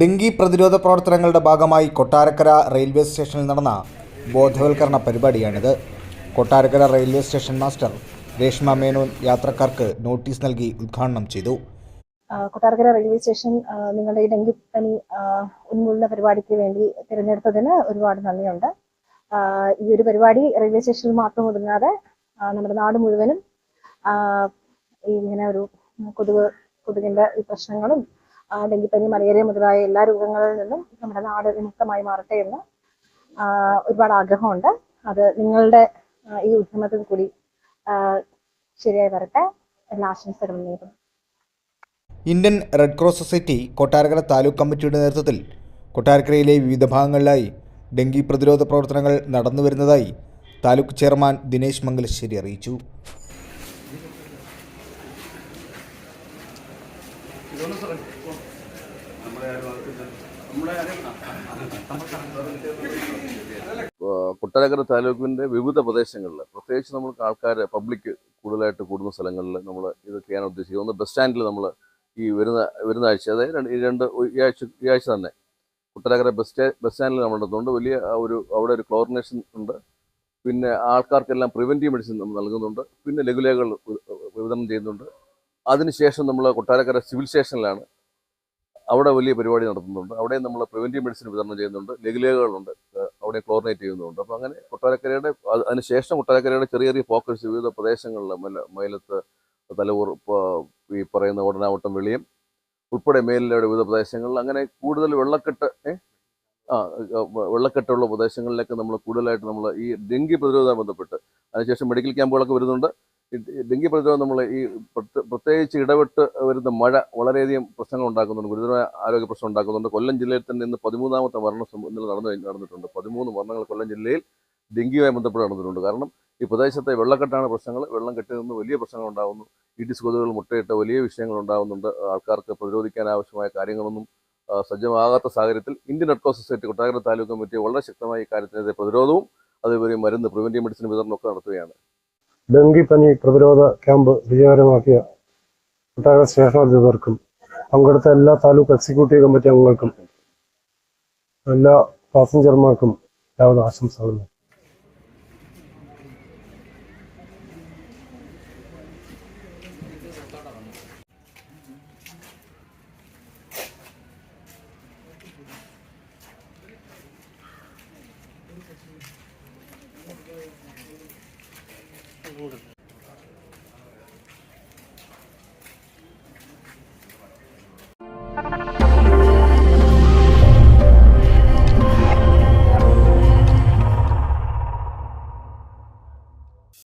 Dengue പ്രതിരോധ പ്രവർത്തനങ്ങളുടെ ഭാഗമായി കൊട്ടാരക്കര റെയിൽവേ സ്റ്റേഷനിൽ നടന്ന ബോധവൽക്കരണ പരിപാടിയാണിത്. Kottarakkara railway station master Reshma Menon യാത്രക്കാർക്ക് നോട്ടീസ് നൽകി ഉദ്ഘാടനം ചെയ്തു. കൊട്ടാരക്കര റെയിൽവേ സ്റ്റേഷൻ നിങ്ങളുടെ ഈ ഡെങ്കിപ്പനി ഉന്മൂലന പരിപാടിക്ക് വേണ്ടി തിരഞ്ഞെടുത്തതിന് ഒരുപാട് നന്ദിയുണ്ട്. ഈ ഒരു പരിപാടി റെയിൽവേ സ്റ്റേഷനിൽ മാത്രം ഒതുങ്ങാതെ നമ്മുടെ നാട് മുഴുവനും ഇങ്ങനെ ഒരു കൊതുക് കൊതുകിന്റെ ഈ പ്രശ്നങ്ങളും ഡെങ്കിപ്പനി മലേറിയ മുതലായ എല്ലാ രോഗങ്ങളിൽ നിന്നും നമ്മുടെ നാട് വിമുക്തമായി മാറട്ടെ എന്ന് ഒരുപാട് ആഗ്രഹമുണ്ട്. അത് നിങ്ങളുടെ ഈ ഉദ്യമത്തിൽ കൂടി ശരിയായി വരട്ടെ. എല്ലാ ആശംസകളും നേരുന്നു. Indian red cross society Kottarakkara taluk കമ്മിറ്റിയുടെ നേതൃത്വത്തിൽ കൊട്ടാരക്കരയിലെ വിവിധ ഭാഗങ്ങളിലായി ഡെങ്കി പ്രതിരോധ പ്രവർത്തനങ്ങൾ നടന്നു നടന്നുവരുന്നതായി താലൂക്ക് ചെയർമാൻ ദിനേശ് മംഗലശ്ശേരി അറിയിച്ചു. കൊട്ടാരക്കര താലൂക്കിന്റെ വിവിധ പ്രദേശങ്ങളിൽ പ്രത്യേകിച്ച് നമുക്ക് ആൾക്കാർ പബ്ലിക് കൂടുതലായിട്ട് കൂടുന്ന സ്ഥലങ്ങളിൽ നമ്മൾ ഇത് ചെയ്യാൻ ഉദ്ദേശിക്കുന്നത്. ബസ് സ്റ്റാൻഡിൽ നമ്മൾ ഈ വരുന്ന വരുന്ന ആഴ്ച അതായത് രണ്ട് ഈ രണ്ട് ഈ ആഴ്ച ഈ ആഴ്ച തന്നെ. കുട്ടനാക്കര ബസ് സ്റ്റേ ബസ് സ്റ്റാൻഡിൽ നമ്മൾ നടത്തുന്നുണ്ട്. വലിയ ഒരു അവിടെ ഒരു ക്ലോറിനേഷൻ ഉണ്ട്. പിന്നെ ആൾക്കാർക്കെല്ലാം പ്രിവെന്റീവ് മെഡിസിൻ നമ്മൾ നൽകുന്നുണ്ട്. പിന്നെ ലഘുലേഖകൾ വിതരണം ചെയ്യുന്നുണ്ട്. അതിനുശേഷം നമ്മൾ കൊട്ടാരക്കര സിവിൽ സ്റ്റേഷനിലാണ് അവിടെ വലിയ പരിപാടി നടത്തുന്നുണ്ട്. അവിടെ നമ്മൾ പ്രിവെന്റീവ് മെഡിസിൻ വിതരണം ചെയ്യുന്നുണ്ട്. ലഘുലേഖകളുണ്ട്. അവിടെ ക്ലോറിനേറ്റ് ചെയ്യുന്നുണ്ട്. അപ്പോൾ അങ്ങനെ കൊട്ടാരക്കരയുടെ അത് അതിനുശേഷം കൊട്ടാരക്കരയുടെ ചെറിയ ചെറിയ ഫോക്കസ് വിവിധ പ്രദേശങ്ങളിൽ മല മൈലത്ത് തലവൂർ ഈ പറയുന്ന ഉടനാവട്ടം വെളിയം ഉൾപ്പെടെ മേലിലയുടെ വിവിധ പ്രദേശങ്ങളിൽ അങ്ങനെ കൂടുതൽ വെള്ളക്കെട്ട് ആ വെള്ളക്കെട്ടുള്ള പ്രദേശങ്ങളിലേക്ക് നമ്മൾ കൂടുതലായിട്ട് നമ്മൾ ഈ ഡെങ്കി പ്രതിരോധവുമായി ബന്ധപ്പെട്ട് അതിനുശേഷം മെഡിക്കൽ ക്യാമ്പുകളൊക്കെ വരുന്നുണ്ട്. ഡെങ്കി പ്രതിരോധം നമ്മൾ ഈ പ്രത്യേകിച്ച് ഇടപെട്ട് വരുന്ന മഴ വളരെയധികം പ്രശ്നങ്ങൾ ഉണ്ടാക്കുന്നുണ്ട്. ഗുരുതരമായ ആരോഗ്യ പ്രശ്നം ഉണ്ടാക്കുന്നുണ്ട്. കൊല്ലം ജില്ലയിൽ തന്നെ ഇന്ന് പതിമൂന്നാമത്തെ മരണം ഇന്നലെ നടന്നു നടന്നിട്ടുണ്ട്. പതിമൂന്ന് മരണങ്ങൾ കൊല്ലം ജില്ലയിൽ ഡെങ്കിയുമായി ബന്ധപ്പെട്ട് നടന്നിട്ടുണ്ട്. കാരണം ഈ പ്രദേശത്തെ വെള്ളക്കെട്ടാണ് പ്രശ്നങ്ങൾ. വെള്ളം കെട്ടി നിന്ന് വലിയ പ്രശ്നങ്ങൾ ഉണ്ടാകുന്നു ഇടിസ് കൊതുകൾ മുട്ടയിട്ട് വലിയ വിഷയങ്ങൾ ഉണ്ടാകുന്നുണ്ട് ആൾക്കാർക്ക് പ്രതിരോധിക്കാൻ ആവശ്യമായ കാര്യങ്ങളൊന്നും സജ്ജമാകാത്ത സാഹചര്യത്തിൽ Indian red cross society Kottarakkara taluk committee വളരെ ശക്തമായി കാര്യത്തിനെതിരെ പ്രതിരോധവും അതേപോലെ മരുന്ന് പ്രിവെന്റീവ് മെഡിസിൻ വിതരണമൊക്കെ നടത്തുകയാണ്. ഡെങ്കിപ്പനി പ്രതിരോധ ക്യാമ്പ് വിജയകരമാക്കിയ കൊട്ടാകര സ്റ്റേഷൻ അധികൃതർക്കും പങ്കെടുത്ത എല്ലാ താലൂക്ക് എക്സിക്യൂട്ടീവ് കമ്മിറ്റി അംഗങ്ങൾക്കും എല്ലാ പാസഞ്ചർമാർക്കും എല്ലാവിധ ആശംസകളും போடுங்க